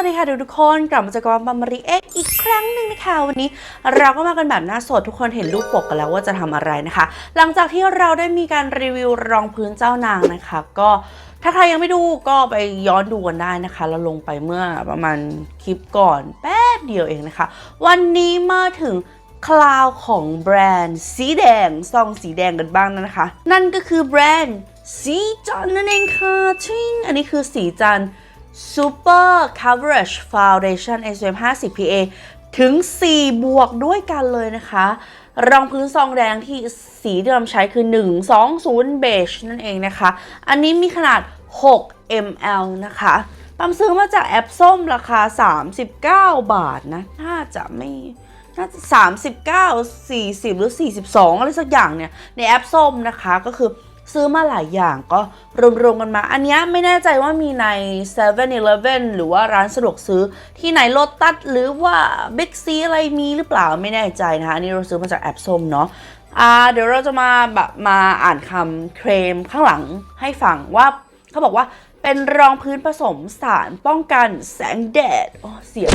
วัสดีค่ะทุกคนกลับมาเจอกับบัมมารีเอ็กอีกครั้งหนึ่งนะคะวันนี้เราก็มากันแบบหน้าสดทุกคนเห็นรูปปกกันแล้วว่าจะทำอะไรนะคะ หลังจากที่เราได้มีการรีวิวรองพื้นเจ้านางนะคะ ก็ถ้าใครยังไม่ดูก็ไปย้อนดูกันได้นะคะ เราลงไปเมื่อประมาณคลิปก่อนแป๊บเดียวเองนะคะ วันนี้มาถึงคลาวของแบรนด์สีแดงซองสีแดงกันบ้างนะคะ นั่นก็คือแบรนด์สีจันนั่นเองค่ะชิงอันนี้คือสีจันทร์ Super Coverage Foundation SPF 50 PA ถึง 4 บวกด้วยกันเลยนะคะ รองพื้นซองแดงที่สีที่เราใช้คือ 120 Beige นั่นเองนะคะ อันนี้มีขนาด 6 ml นะคะปั๊มซื้อมาจากแอปส้มราคา 39 บาทนะ น่าจะไม่น่าจะ39 40 หรือ 42 อะไรสักอย่างเนี่ย ในแอปส้มนะคะก็คือ ซื้อมาหลายอย่างก็รวมๆกันมา อันนี้ไม่แน่ใจว่ามีใน7 e เ e ่ e อหรือว่าร้านสะดวกซื้อที่ไหนโลตัสหรือว่า Big C อะไรมีหรือเปล่าไม่แน่ใจนะคะอันนี้เราซื้อมาจากแอปส้มเนาะอ่าเดี๋ยวเราจะมาแบบมาอ่านคำเคลมข้างหลังให้ฟังว่าเขาบอกว่าเป็นรองพื้นผสมสารป้องกันแสงแดดโอ้เสียง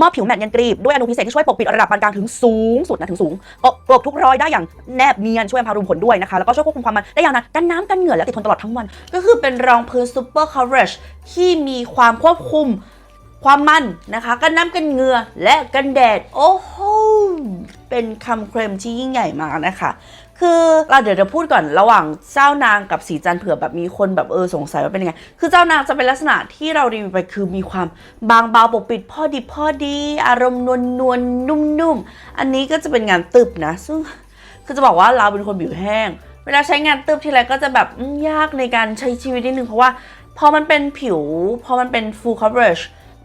มอบผิวแมตต์เนียนกรีบด้วยอนุพิเศษที่ช่วยปกปิดระดับปานกลางถึงสูงสุดนะถึงสูงปกปกทุกรอยได้อย่างแนบเนียนช่วยพารุมขนด้วยนะคะ แล้วก็ช่วยควบคุมความมันได้ยาวนานกันน้ำกันเหงื่อและติดทนตลอดทั้งวัน ก็คือเป็นรองพื้น Super Coverage ที่มีความควบคุมความมันนะคะ กันน้ำกันเหงื่อและกันแดด โอ้โหเป็นคำเคลมที่ยิ่งใหญ่มากนะคะ คือเราเดี๋ยวจะพูดก่อนระหว่างเจ้านางกับสีจันเผื่อแบบมีคนแบบเออสงสัยว่าเป็นยังไง คือเจ้านางจะเป็นลักษณะที่เรารีวิวไปคือมีความบางเบาปกปิดพอดีพอดี อารมณ์นวลนวลนุ่มนุ่มๆ อันนี้ก็จะเป็นงานตึบนะ ซึ่งคือจะบอกว่าเราเป็นคนผิวแห้ง เวลาใช้งานตึบทีไรก็จะแบบยากในการใช้ชีวิตนิดนึง เพราะว่าพอมันเป็นผิว พอมันเป็น full coverage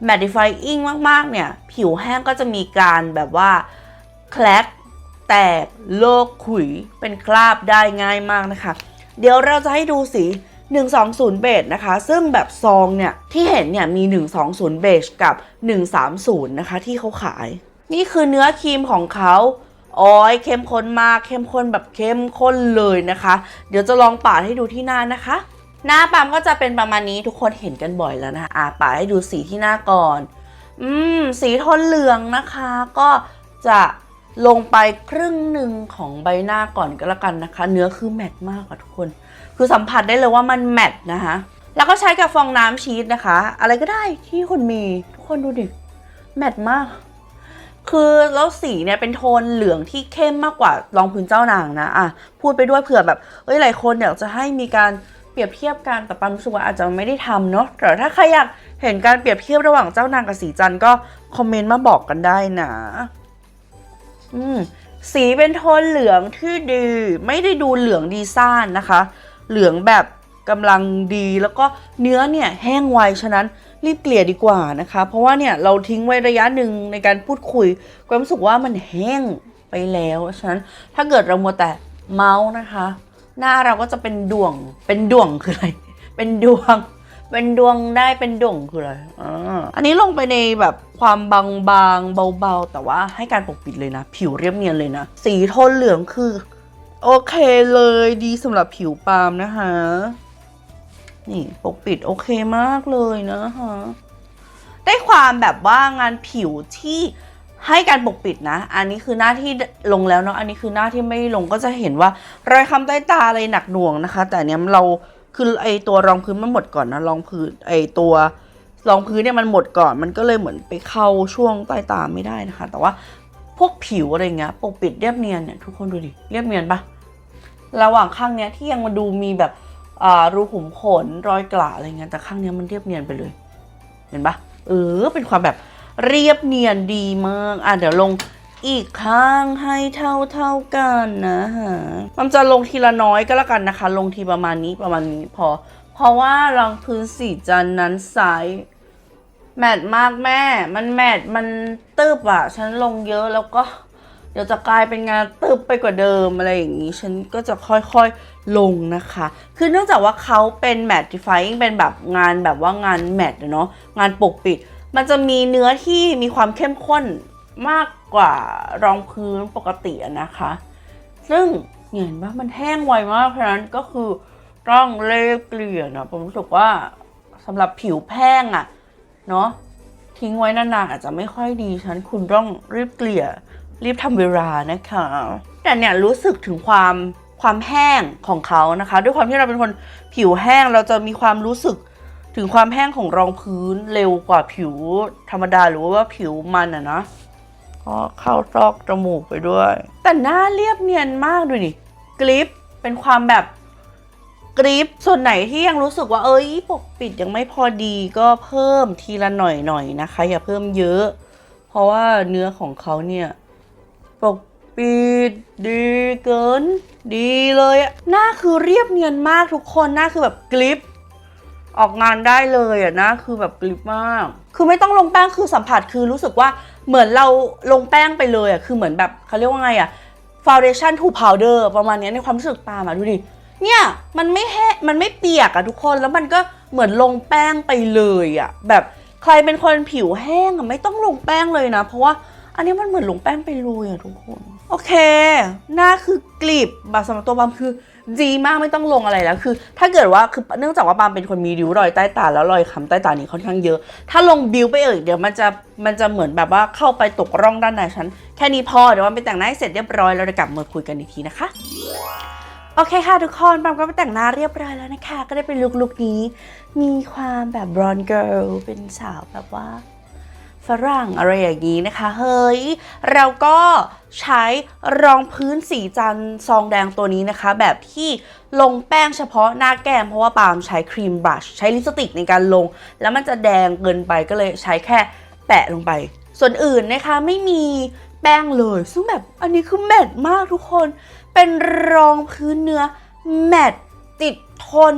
mattifying มากๆ เนี่ย ผิวแห้งก็จะมีการแบบว่าแคลก แตกโลกขุยเป็นคราบได้ง่ายมากนะคะ เดี๋ยวเราจะให้ดูสี 120 เบจนะคะ ซึ่งแบบซองเนี่ย ที่เห็นเนี่ยมี 120 เบจกับ 130 นะคะ ที่เขาขาย นี่คือเนื้อครีมของเขาโอ้ยเข้มข้นมากเข้มข้นแบบเข้มข้นเลยนะคะ เดี๋ยวจะลองปาดให้ดูที่หน้านะคะ หน้าปั๊มก็จะเป็นประมาณนี้ทุกคนเห็นกันบ่อยแล้วนะอะปาดให้ดูสีที่หน้าก่อน อืมสีโทนเหลืองนะคะ ก็จะ ลงไปครึ่งหนึ่งของใบหน้าก่อนก็แล้วกันนะคะ เนื้อคือแมตมากค่ะทุกคน คือสัมผัสได้เลยว่ามันแมตนะคะแล้วก็ใช้กับฟองน้ำชีสนะคะ อะไรก็ได้ที่คุณมีทุกคนดูดิแมตมาก คือแล้วสีเนี่ยเป็นโทนเหลืองที่เข้มมากกว่ารองพื้นเจ้านางนะอะพูดไปด้วยเผื่อแบบเอ้ยหลายคนอยากจะให้มีการเปรียบเทียบกันแต่ปันรู้สึกว่าอาจจะไม่ได้ทำเนาะแต่ถ้าใครอยากเห็นการเปรียบเทียบระหว่างเจ้านางกับสีจันก็คอมเมนต์มาบอกกันได้นะ สีเป็นโทนเหลืองที่ดี ไม่ได้ดูเหลืองดีซ่านนะคะ เหลืองแบบกำลังดีแล้วก็เนื้อเนี่ยแห้งไวฉะนั้นรีบเกลี่ยดีกว่านะคะ เพราะว่าเนี่ยเราทิ้งไว้ระยะหนึ่งในการพูดคุยความรู้สึกว่ามันแห้งไปแล้วฉะนั้นถ้าเกิดเรามัวแต่เมาส์นะคะ หน้าเราก็จะเป็นดวงเป็นดวงคืออะไรเป็นดวง เป็นดวงได้เป็นด่งคืออะไรอาอันนี้ลงไปในแบบความบางๆเบาๆ แต่ว่าให้การปกปิดเลยนะ ผิวเรียบเนียนเลยนะ สีโทนเหลืองคือ โอเคเลยดีสำหรับผิวปาล์มนะคะ นี่ปกปิดโอเคมากเลยนะคะได้ความแบบว่างานผิวที่ให้การปกปิดนะ อันนี้คือหน้าที่ลงแล้วเนาะ อันนี้คือหน้าที่ไม่ลงก็จะเห็นว่ารอยคำใต้ตาอะไรหนักหน่วงนะคะ แต่เนี้ยเรา คือไอตัวรองพื้นมันหมดก่อนนะรองพื้นไอตัวรองพื้นเนี่ยมันหมดก่อน มันก็เลยเหมือนไปเข้าช่วงใต้ตาไม่ได้นะคะ แต่ว่าพวกผิวอะไรเงี้ยปกปิดเรียบเนียนเนี่ยทุกคนดูดิเรียบเนียนปะระหว่างข้างเนี้ยที่ยังมาดูมีแบบอ่ารูขุมขนรอยกระอะไรเงี้ยแต่ข้างเนี้ยมันเรียบเนียนไปเลย เห็นปะเออเป็นความแบบเรียบเนียนดีมากอะเดี๋ยวลง อีกข้างให้เท่าเท่าๆกันนะฮะมันจะลงทีละน้อยก็แล้วกันนะคะ ลงทีประมาณนี้ประมาณนี้พอ เพราะว่ารองพื้นสีจันนั้นไซส์แมทมากแม่ มันแมทมันตึบอะฉันลงเยอะแล้วก็ เดี๋ยวจะกลายเป็นงานตึบไปกว่าเดิมอะไรอย่างนี้ ฉันก็จะค่อยๆลงนะคะ คือเนื่องจากว่าเขาเป็น mattifying เป็นแบบงานแบบว่างานแมทเนาะงานปกปิด มันจะมีเนื้อที่มีความเข้มข้น มากกว่ารองพื้นปกตินะคะ ซึ่งเห็นว่ามันแห้งไวมากเพราะนั้นก็คือต้องเล็บเกลี่ยนะผมรู้สึกว่าสำหรับผิวแพ้งอะเนาะทิ้งไว้นานๆอาจจะไม่ค่อยดีฉันคุณต้องรีบเกลี่ยรีบทำเวลานะคะ แต่เนี่ยรู้สึกถึงความความแห้งของเขานะคะ ด้วยความที่เราเป็นคนผิวแห้งเราจะมีความรู้สึกถึงความแห้งของรองพื้นเร็วกว่าผิวธรรมดาหรือว่าผิวมันอะนะ ก็เข้าซอกจมูกไปด้วย แต่หน้าเรียบเนียนมากดูดิกริปเป็นความแบบกริปส่วนไหนที่ยังรู้สึกว่าเอ้ยปกปิดยังไม่พอดีก็เพิ่มทีละหน่อยๆนะคะ อย่าเพิ่มเยอะ เพราะว่าเนื้อของเขาเนี่ยปกปิดดีเกิน ดีเลยอะหน้าคือเรียบเนียนมากทุกคนหน้าคือแบบกลิปออกงานได้เลยอะหน้าคือแบบกลิปมาก คือไม่ต้องลงแป้งคือสัมผัสคือรู้สึกว่า เหมือนเราลงแป้งไปเลยอะคือเหมือนแบบเขาเรียกว่าไงอะฟาวเดชั่นถูพาวเดอร์ประมาณนี้ในความรู้สึกตามอะดูดิเนี่ยมันไม่แห้มันไม่เปียกอะทุกคนแล้วมันก็เหมือนลงแป้งไปเลยอะแบบใครเป็นคนผิวแห้งอะไม่ต้องลงแป้งเลยนะ เพราะว่าอันนี้มันเหมือนลงแป้งไปเลยอะทุกคน โอเค หน้าคือกลีบแบบสำหรับตัวบามคือดีมากไม่ต้องลงอะไรแล้ว คือ ถ้าเกิดว่าคือเนื่องจากว่าบามเป็นคนมีริ้วรอยใต้ตาแล้วรอยค้ำใต้ตานี่ค่อนข้างเยอะ ถ้าลงบิวไปเอ่ยเดี๋ยวมันจะมันจะเหมือนแบบว่าเข้าไปตกร่องด้านในฉัน แค่นี้พอเดี๋ยวมันไปแต่งหน้าให้เสร็จเรียบร้อยแล้วเดี๋ยวกลับมาคุยกันอีกทีนะคะโอเคค่ะทุกคนปามก็ไปแต่งหน้าเรียบร้อยแล้วนะคะ ก็ได้เป็นลุคลุคนี้ มีความแบบบรอนเกิร์ลเป็นสาวแบบว่า ฝรั่งอะไรอย่างนี้นะคะ เฮ้ย เราก็ใช้รองพื้นสีจันซองแดงตัวนี้นะคะ แบบที่ลงแป้งเฉพาะหน้าแก้ม เพราะว่าปาล์มใช้ครีมบรัชใช้ลิปสติกในการลง แล้วมันจะแดงเกินไปก็เลยใช้แค่แปะลงไป ส่วนอื่นนะคะไม่มีแป้งเลย ซึ่งแบบอันนี้คือแมทมากทุกคน เป็นรองพื้นเนื้อแมตติดทน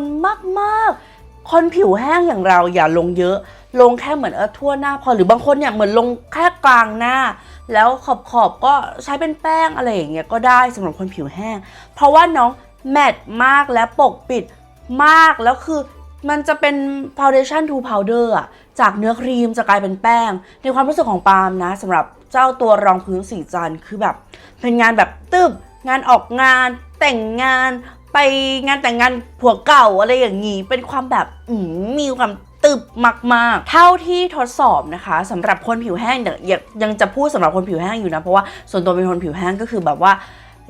มากๆ คนผิวแห้งอย่างเราอย่าลงเยอะ ลงแค่เหมือนเออทั่วหน้าพอหรือบางคนเนี่ยเหมือนลงแค่กลางหน้า แล้วขอบขอบก็ใช้เป็นแป้งอะไรอย่างเงี้ยก็ได้สำหรับคนผิวแห้ง เพราะว่าน้องแมตต์มากและปกปิดมากแล้วคือมันจะเป็น foundation to powder อะจากเนื้อครีมจะกลายเป็นแป้ง ในความรู้สึกของปาล์มนะสำหรับเจ้าตัวรองพื้นสีจันคือแบบ เป็นงานแบบตึบงานออกงาน แต่งงานไปงานแต่งงานผัวเก่าอะไรอย่างนี้เป็นความแบบอืมีความ ตึบมากๆ เท่าที่ทดสอบนะคะสำหรับคนผิวแห้งเดี๋ยวยังจะพูดสำหรับคนผิวแห้งอยู่นะเพราะว่าส่วนตัวเป็นคนผิวแห้งก็คือแบบว่า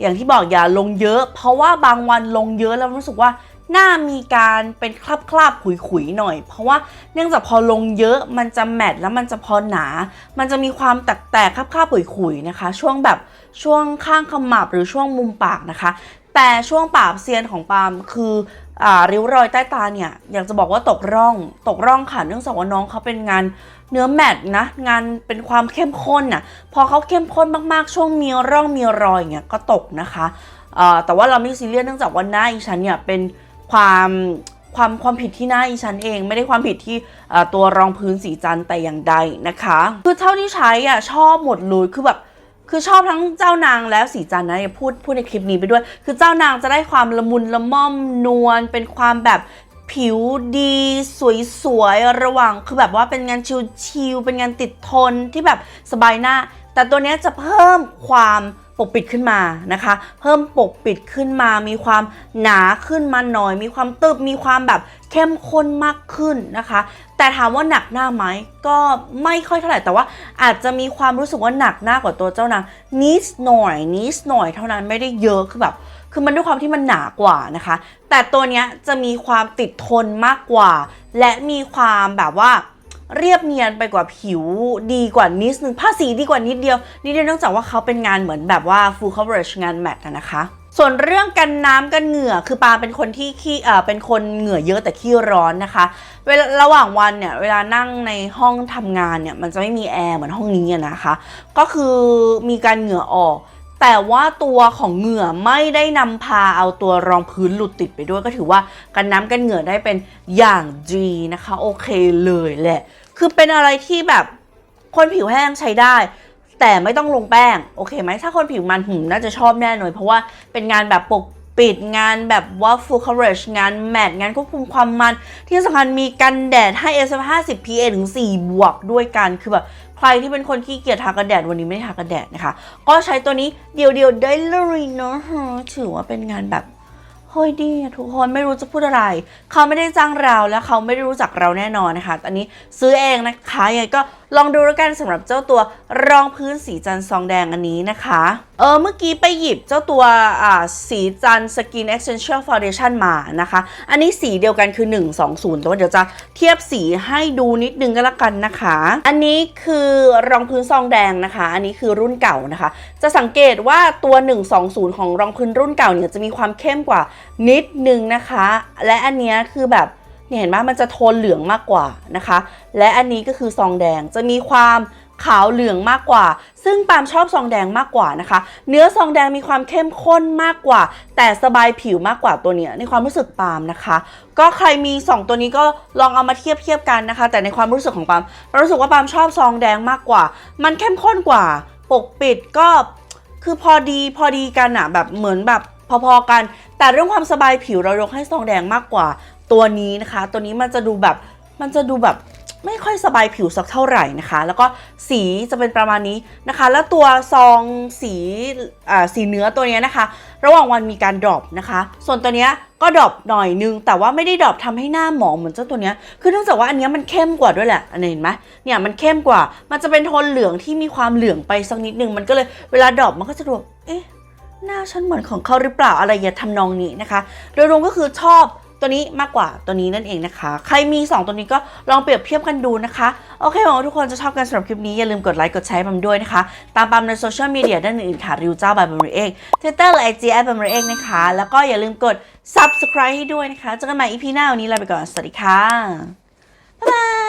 อย่างที่บอกอย่าลงเยอะ เพราะว่าบางวันลงเยอะแล้วรู้สึกว่าหน้ามีการเป็นคราบคราบๆขุยๆหน่อย เพราะว่าเนื่องจากพอลงเยอะมันจะแมทแล้วมันจะพอหนา มันจะมีความแตกๆคราบคราบๆขุยๆนะคะ ช่วงแบบช่วงข้างขมับหรือช่วงมุมปากนะคะ แต่ช่วงปากเซียนของปาล์มคือ ริ้วรอยใต้ตาเนี่ย อยากจะบอกว่าตกร่อง ตกร่องค่ะ เนื่องจากว่าน้องเขาเป็นงานเนื้อแมตต์นะ งานเป็นความเข้มข้นน่ะ พอเขาเข้มข้นมากๆ ช่วงมีร่องมีรอยเงี้ยก็ตกนะคะ แต่ว่าเราไม่ซีเรียสเนื่องจากว่าหน้าอีฉันเนี่ยเป็นความความความผิดที่หน้าอีฉันเอง ไม่ได้ความผิดที่ตัวรองพื้นสีจันแต่อย่างใดนะคะ คือเท่าที่ใช้อะชอบหมดเลยคือแบบ คือชอบทั้งเจ้านางแล้วสีจันนะพูดพูดในคลิปนี้ไปด้วย คือเจ้านางจะได้ความละมุนละม่อมนวลเป็นความแบบผิวดีสวยๆระหว่างคือแบบว่าเป็นงานชิลๆเป็นงานติดทนที่แบบสบายหน้า แต่ตัวเนี้ยจะเพิ่มความ ปกปิดขึ้นมานะคะ เพิ่มปกปิดขึ้นมา มีความหนาขึ้นมาหน่อย มีความตึบมีความแบบเข้มข้นมากขึ้นนะคะ แต่ถามว่าหนักหน้าไหมก็ไม่ค่อยเท่าไหร่แต่ว่าอาจจะมีความรู้สึกว่าหนักหน้ากว่าตัวเจ้านางนิดหน่อยนิดหน่อยเท่านั้นไม่ได้เยอะคือแบบคือมันด้วยความที่มันหนากว่านะคะ แต่ตัวเนี้ยจะมีความติดทนมากกว่า และมีความแบบว่า เรียบเนียนไปกว่าผิวดีกว่านิดนึงผ้าสีดีกว่านิดเดียวนิดเดียวเนื่องจากว่าเขาเป็นงานเหมือนแบบว่า full coverage งานแมทนะคะส่วนเรื่องกันน้ำกันเหงื่อคือปาเป็นคนที่ขี้เอ่อเป็นคนเหงื่อเยอะแต่ขี้ร้อนนะคะ เวลาระหว่างวันเนี่ยเวลานั่งในห้องทำงานเนี่ยมันจะไม่มีแอร์เหมือนห้องนี้นะคะ ก็คือมีการเหงื่อออก แต่ว่าตัวของเหงื่อไม่ได้นำพาเอาตัวรองพื้นหลุดติดไปด้วยก็ถือว่ากันน้ำกันเหงื่อได้เป็นอย่างดีนะคะ โอเคเลยแหละ คือเป็นอะไรที่แบบคนผิวแห้งใช้ได้ แต่ไม่ต้องลงแป้ง โอเคไหมถ้าคนผิวมันหืมน่าจะชอบแน่นอนเพราะว่าเป็นงานแบบปกปิดงานแบบว่า full coverage งานแมทงานควบคุมความมัน ที่สำคัญมีกันแดดให้ SPF 50 PA ถึง 4 บวกด้วยกัน คือแบบใครที่เป็นคนขี้เกียจทากันแดดวันนี้ไม่ได้ทากันแดดนะคะ ก็ใช้ตัวนี้เดียวๆได้เลยเนาะถือว่าเป็นงานแบบ เฮ้ยดีทุกคนไม่รู้จะพูดอะไร เขาไม่ได้จ้างเราและเขาไม่ได้รู้จักเราแน่นอนนะคะ ตอนนี้ซื้อเองนะคะยังไงก็ ลองดูแล้วกันสำหรับเจ้าตัวรองพื้นสีจันซองแดงอันนี้นะคะ เออเมื่อกี้ไปหยิบเจ้าตัวอ่าสีจันทร์ Skin Essential Foundation มานะคะ อันนี้สีเดียวกันคือ 120 แต่ว่าเดี๋ยวจะเทียบสีให้ดูนิดนึงก็แล้วกันนะคะ อันนี้คือรองพื้นซองแดงนะคะ อันนี้คือรุ่นเก่านะคะ จะสังเกตว่าตัว 120 ของรองพื้นรุ่นเก่าเนี่ยจะมีความเข้มกว่านิดนึงนะคะ และอันนี้คือแบบ เนี่ยเห็นไหมมันจะโทนเหลืองมากกว่านะคะ และอันนี้ก็คือซองแดงจะมีความขาวเหลืองมากกว่า ซึ่งปาล์มชอบซองแดงมากกว่านะคะ เนื้อซองแดงมีความเข้มข้นมากกว่า แต่สบายผิวมากกว่าตัวเนี้ยในความรู้สึกปาล์มนะคะ ก็ใครมี 2 ตัวนี้ก็ลองเอามาเทียบเทียบกันนะคะ แต่ในความรู้สึกของปาล์มเรารู้สึกว่าปาล์มชอบซองแดงมากกว่า มันเข้มข้นกว่า ปกปิดก็คือพอดีพอดีกันอะแบบเหมือนแบบพอๆกัน แต่เรื่องความสบายผิวเรายกให้ซองแดงมากกว่า ตัวนี้นะคะ ตัวนี้มันจะดูแบบมันจะดูแบบไม่ค่อยสบายผิวสักเท่าไหร่นะคะ แล้วก็สีจะเป็นประมาณนี้นะคะ แล้วตัวซองสีอ่าสีเนื้อตัวเนี้ยนะคะ ระหว่างวันมีการดรอปนะคะ ส่วนตัวเนี้ยก็ดรอปหน่อยนึง แต่ว่าไม่ได้ดรอปทำให้หน้าหมองเหมือนเจ้าตัวเนี้ยคือเนื่องจากว่าอันเนี้ยมันเข้มกว่าด้วยแหละอันนี้เห็นไหมเนี่ยมันเข้มกว่า มันจะเป็นโทนเหลืองที่มีความเหลืองไปสักนิดนึง มันก็เลยเวลาดรอปมันก็จะดูเอ๊ะหน้าฉันเหมือนของเขาหรือเปล่าอะไรอย่าทำนองนี้นะคะ โดยรวมก็คือชอบ ตัวนี้มากกว่าตัวนี้นั่นเองนะคะ ใครมี 2 ตัวนี้ก็ลองเปรียบเทียบกันดูนะคะ โอเคหวังว่าทุกคนจะชอบกันสำหรับคลิปนี้ อย่าลืมกดไลค์กดแชร์บัมด้วยนะคะ ตามปัมในโซเชียลมีเดียด้านอื่นๆค่ะ ริวเจ้าบายบัมเองทวิตเตอร์และไอจีแอดบัมเองนะคะ แล้วก็อย่าลืมกด subscribe ให้ด้วยนะคะเจอกันใหม่ EP หน้าวันนี้ลาไปก่อนสวัสดีค่ะบ๊ายบาย